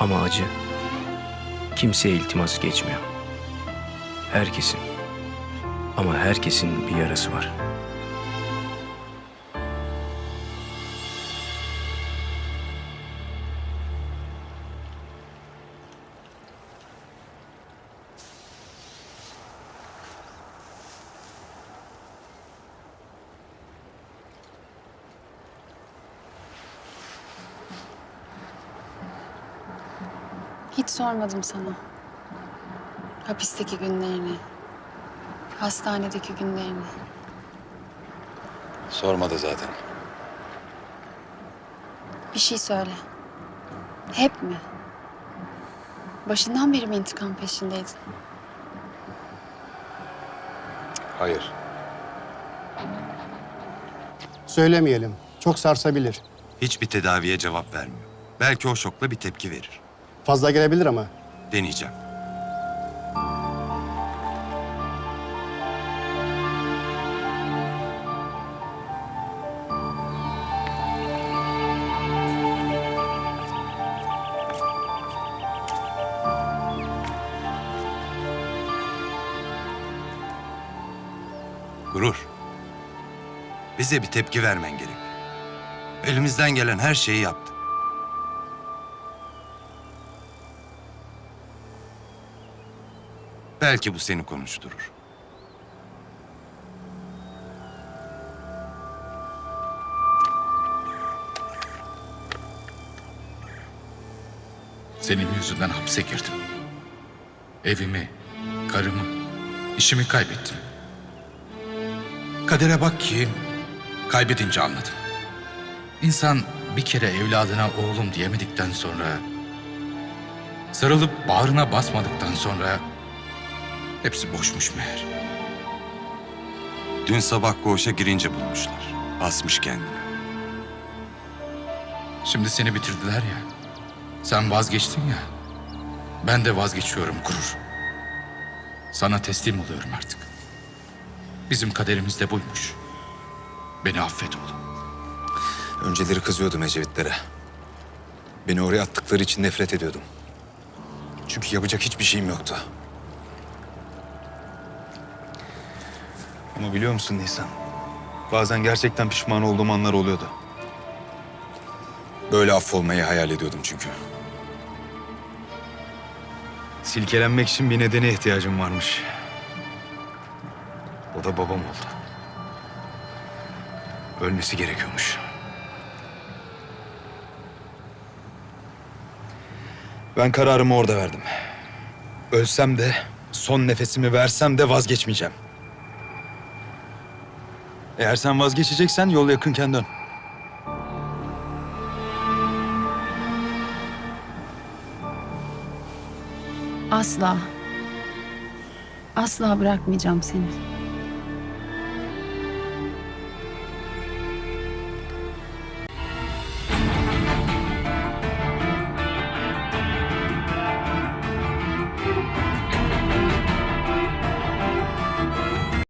Ama acı kimseye iltimas geçmiyor. Herkesin ama herkesin bir yarası var. Hiç sormadım sana. Hapisteki günlerini, hastanedeki günlerini. Sormadı zaten. Bir şey söyle. Hep mi? Başından beri mi intikam peşindeydin? Hayır. Söylemeyelim. Çok sarsabilir. Hiçbir tedaviye cevap vermiyor. Belki o şokla bir tepki verir. Fazla gelebilir ama. Deneyeceğim. Gurur. Bize bir tepki vermen gerek. Elimizden gelen her şeyi yaptık. Belki bu seni konuşturur. Senin yüzünden hapse girdim. Evimi, karımı, işimi kaybettim. Kadere bak ki kaybedince anladım. İnsan bir kere evladına oğlum diyemedikten sonra, sarılıp bağrına basmadıktan sonra hepsi boşmuş meğer. Dün sabah koğuşa girince bulmuşlar. Asmış kendini. Şimdi seni bitirdiler ya. Sen vazgeçtin ya. Ben de vazgeçiyorum gurur. Sana teslim oluyorum artık. Bizim kaderimiz de buymuş. Beni affet oğlum. Önceleri kızıyordum Ecevit'lere. Beni oraya attıkları için nefret ediyordum. Çünkü yapacak hiçbir şeyim yoktu. Ama biliyor musun Nisan? Bazen gerçekten pişman olduğum anlar oluyordu. Böyle affolmayı hayal ediyordum çünkü. Silkelenmek için bir nedene ihtiyacım varmış. O da babam oldu. Ölmesi gerekiyormuş. Ben kararımı orada verdim. Ölsem de, son nefesimi versem de vazgeçmeyeceğim. Eğer sen vazgeçeceksen yol yakınken dön. Asla. Asla bırakmayacağım seni.